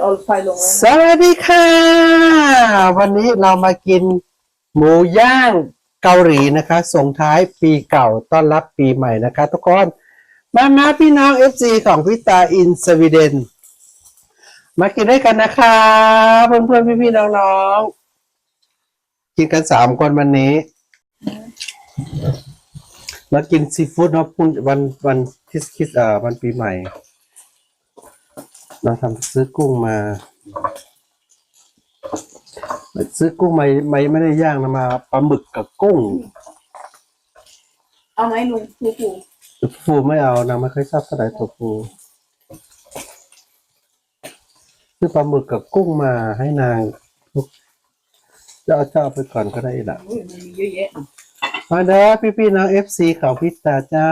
เอาไฟลงแล้วสวัสดีค่ะ วันนี้เรามากินหมูย่างเกาหลีนะคะ ส่งท้ายปีเก่าต้อนรับปีใหม่นะคะ ทุกคนมามาพี่น้อง FC ของพิตาอินสวีเดน มากินด้วยกันนะคะ เพื่อนเพื่อนพี่พี่ๆน้องๆกินกันสามคนวันนี้มากินซีฟู้ดเนาะพรุ่งวันวันคริสคริสเอ่อวันปีใหม่ เราทำซื้อกุ้งมาซื้อกุ้งไม่ไม่ไม่ได้ย่างนะมาปลาหมึกกับกุ้ง เอาไหมลุงครูครูฟูไม่เอานางไม่ค่อยชอบเท่าไหร่ตัวฟูซื้อปลาหมึกกับกุ้งมาให้นางทุกจะเอาเจ้าไปก่อนก็ได้ละอุ้ยมันมีเยอะแยะมาเด้อพี่พี่ๆน้องเอฟซีเขาพิตาเจ้า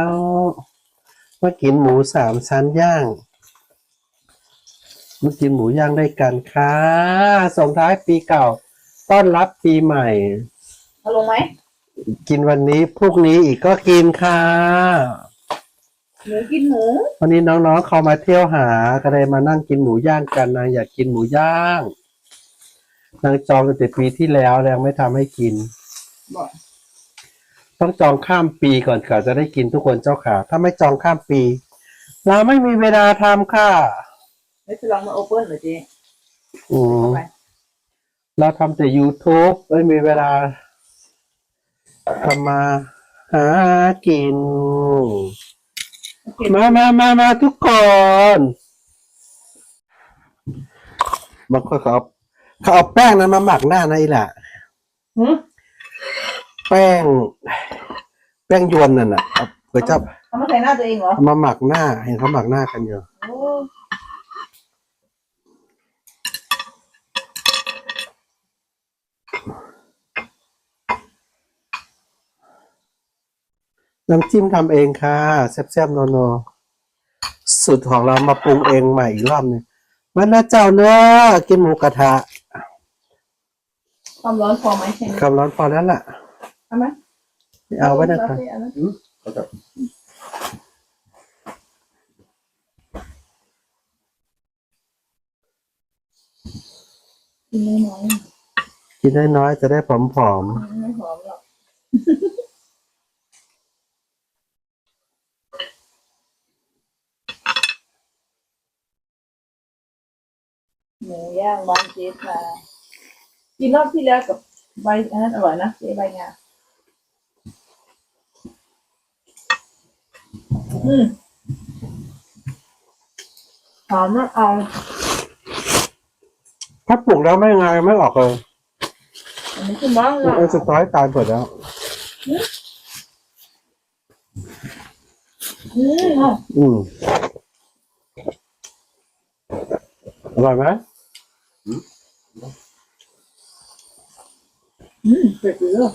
มากินหมูสามชั้นย่าง มากินหมูย่างได้กันค่ะส่งท้ายปีเก่า ต้อนรับปีใหม่ เอาลงไหมกินวันนี้พรุ่งนี้อีกก็กินค่ะ หมูกินหมูวันนี้น้องๆเขามาเที่ยวหาก็เลยมานั่งกินหมูย่างกันนางอยากกินหมูย่างนางจองตั้งแต่ปีที่แล้วแล้วไม่ทำให้กิน บอกต้องจองข้ามปีก่อนค่ะจะได้กินทุกคนเจ้าขาถ้าไม่จองข้ามปี เราไม่มีเวลาทำค่ะ ไม่จะลองมาโอเปิลเหรอเจ๊อืมเข้าไปเราทำแต่ YouTube ไม่มีเวลาทำมาหากินโอเคมามามามาทุกคนบางคนเขาเอาเขาเอาแป้งนั้นมาหมักหน้านะอีหล่ะหืมแป้ง แป้งยวนนั่นน่ะเอาก๋วยจับเอามาใส่หน้าตัวเองเหรอ เอามาหมักหน้า เห็นเขาหมักหน้ากันอยู่ น้ำจิ้มทำเองค่ะแซ่บๆนัวๆสูตรของเรามาปรุงเองใหม่อีกรอบหนึงมันนะเจ้าเนื้อกินหมูกระทะความร้อนพอไหมแค่นี้คำร้อนพอแล้วล่ะเอาไหมไม่เอาไว้นะคะเอาไหมกินน้อยกินน้อยๆจะได้ผอมๆไม่หอมหรอก หมูย่างบ้านเจ๊ค่ะกินรอบที่แล้วกับใบอันนั้นอร่อยนะเจ๊ใบงาอืมหอมมากเอาๆถ้าปลูกแล้วไม่งายไม่ออกเลยอันนี้คือบ้างไอ้สตอร์ตายเปิดแล้ว อืมเอาอืมอร่อยไหม อืมเผ็ดเลย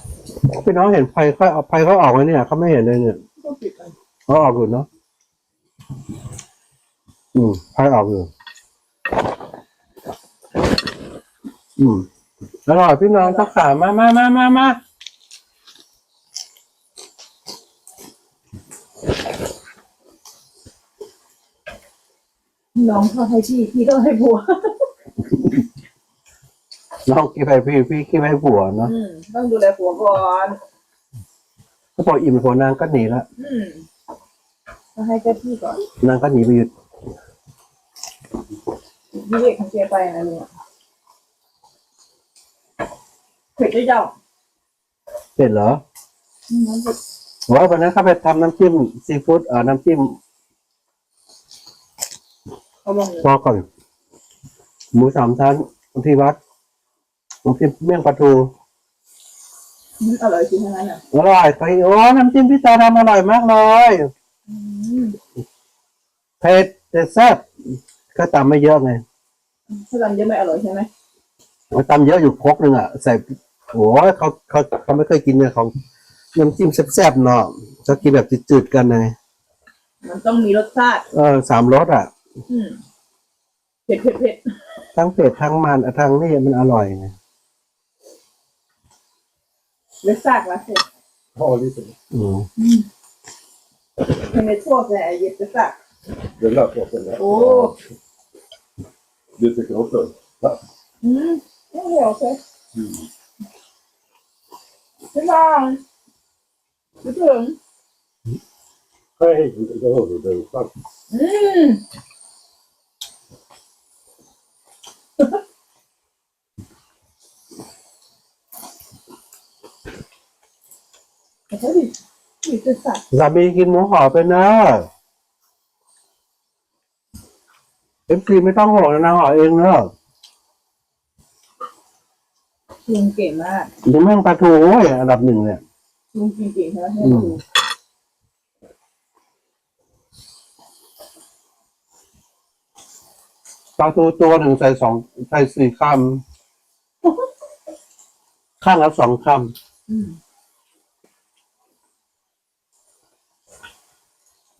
พี่น้องเห็นไฟค่อยเอาไฟเขาออกไหมเนี่ยเขาไม่เห็นเลยเนี่ยต้องปิดกันเขาออกอยู่เนาะอืมไฟออกอยู่อืมอร่อยพี่น้องเจ้าขามามามามามาน้องเขาให้พี่พี่ต้องให้ผัว น้องกินไปพี่พี่กินไปผัวเนาะอืมต้องดูแลผัวก่อนถ้าพออิ่มผัวนางก็หนีละอืมต้องให้เจ้าที่ก่อนนางก็หนีไปอยู่พี่เอกของเจไปนะลุงอะเผ็ดด้วยเจ้าเสร็จเหรออืมน้ำเผ็ดว่าวันนั้นเขาไปทำน้ำจิ้มซีฟู้ดเอ่อน้ำจิ้มเขาบอกอยู่พอก่อน หมูสามชั้นที่วัดน้ำจิ้มเมี่ยงปลาทูอืมอร่อยจริงทั้งนั้นอะอร่อยไปโอ้น้ำจิ้มพี่ตาทำอร่อยมากเลยอืมเผ็ดแต่แซ่บก็ตำไม่เยอะไงถ้าทำเยอะไม่อร่อยใช่ไหมมันตำเยอะอยู่ครกหนึ่งอะใส่โอ้ยเขาเขาเขาไม่เคยกินเนี่ยของน้ำจิ้มแซ่บๆเนาะจะกินแบบจืดๆกันไงมันต้องมีรสชาติเออสามรสอะ อืมเผ็ดเผ็ดเผ็ด ทั้งเผ็ดทั้งมันอะทั้งนี่มันอร่อยไงรสชาติละเผ็ด Ja, lite. อืมเผ็ดไม่ทั่วแต่เย็ดรสชาติ Det lät gott. eller? โอ้ Det tycker jag också. Va? อืมไม่เหี่ยวใช่ Mm. พี่นางคิดถึง Nej, det hörde du. Tack. อืมแต่ก็ดิดิจะ สัตว์สามีกินหมูหอไปนะเอฟซีไม่ต้องห่วงนะนางห่อเองเนอะลุงเก่งมากหรือแม่งปลาทูโอ้ยอันดับหนึ่งเนี่ยลุงกินเก่งใช่ไหมให้อืมดู ปลาทูตัวหนึ่งใส่สองใส่สี่คำข้างละสองคอืม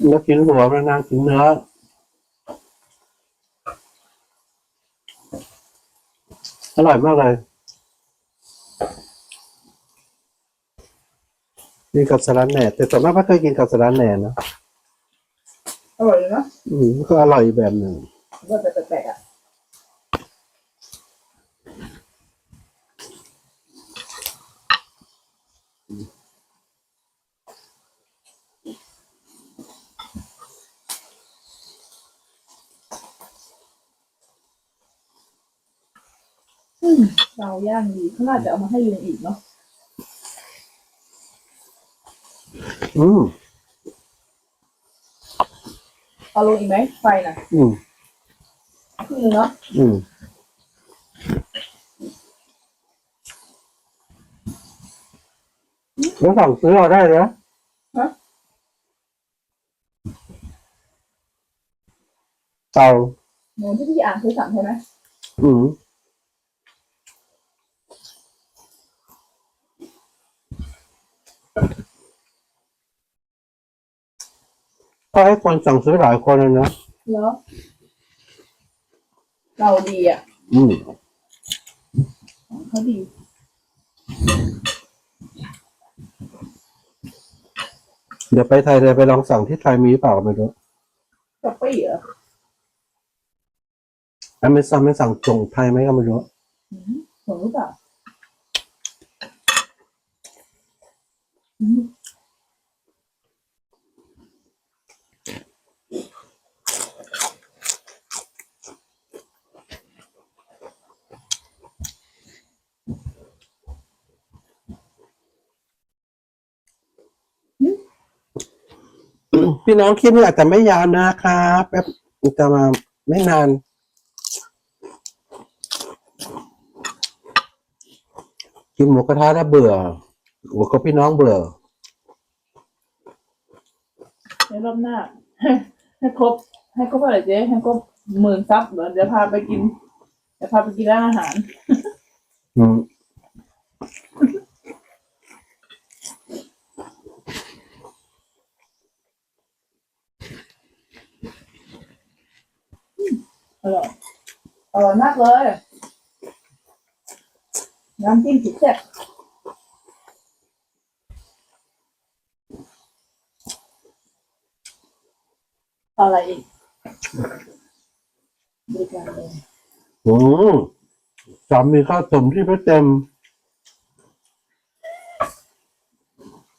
แล้วกินหัวแล้วนางกินเนื้ออร่อยมากเลยกินกับสลัดแหน่แต่ส่วนมากไม่เคยกินกับสลัดแหน่นะอร่อยเลยเนาะอืมก็อร่อยอีกแบบหนึ่งก็จะแปลก เราย่างดีเขาน่าจะเอามาให้ลุงอีกเนาะอืมเอาลงอีกไหมไฟน่ะอืมครึ่งนึงเนาะอืมแล้วสั่งซื้อเอาได้นะฮะเตาหมูที่พี่อ่านคือสั่งใช่ไหมอืม ก็ให้คนสั่งซื้อหลายคนเลยนะแล้วเราดีอะอืมของเขาดี เดี๋ยวไปไทยเลยไปลองสั่งที่ไทยมีหรือเปล่าไม่รู้กะปิเหรออเมซอนไม่สั่งส่งไทยไหมก็ไม่รู้อืมส่งหรือเปล่าอืม พี่น้องคลิปนี้อาจจะไม่ยาวนะครับแป๊บจะมาไม่นานกินหมูกระทะแล้วเบื่อหัวก็พี่น้องเบื่อในรอบหน้าให้ให้ครบ ให้ครบอะไรเจ๊ให้ครบหมื่นซับเดี๋ยวเดี๋ยวพาไปกิน เดี๋ยวพาไปกินร้านอาหาร อืม ร่อยอร่อยมากเลย น้ำจิ้มสุดแซ่บเอาอะไรอีกบริการเลยอืมสามีข้าวสมที่ไม่เต็ม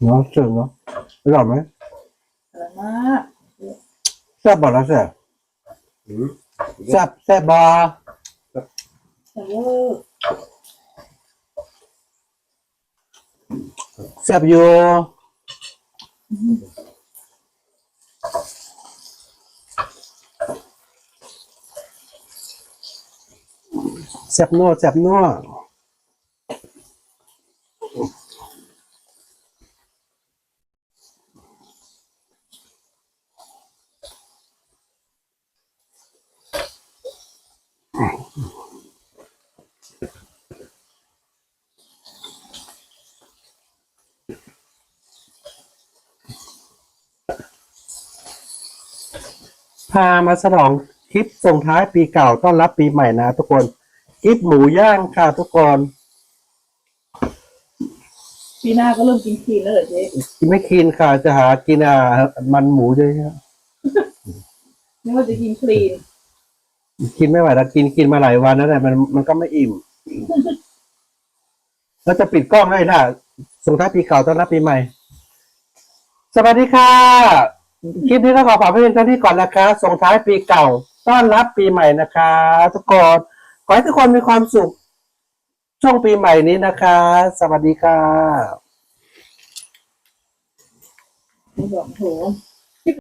เนาะเจ๋งเนาะอร่อยไหมอร่อยมากแซ่บบ่ละแซ่บ Mm. แซ่บแซ่บบอแต่ว่าแซ่บอยู่แซ่บนัวแซ่บนัว พามาฉลองคลิปส่งท้ายปีเก่าต้อนรับปีใหม่นะทุกคนคลิปหมูย่างค่ะทุกคน ปีหน้าก็เริ่มกินคลีนแล้วเหรอเจ๊กินไม่คีนค่ะจะหากินอ่ามันหมูเยอะไม่ว่าจะกินคลีน กินไม่ไหวแล้วกินกินมาหลายวันแล้วแต่มันมันก็ไม่อิ่ม แล้วจะปิดกล้องให้ล่ะส่งท้ายปีเก่าต้อนรับปีใหม่ สวัสดีค่ะ คลิปนี้ต้องขอฝากไว้เพียงเท่านี้ก่อนนะคะส่งท้ายปีเก่า ต้อนรับปีใหม่นะคะ ทุกคนขอให้ทุกคนมีความสุข ช่วงปีใหม่นี้นะคะ สวัสดีค่ะไม่บอกโถ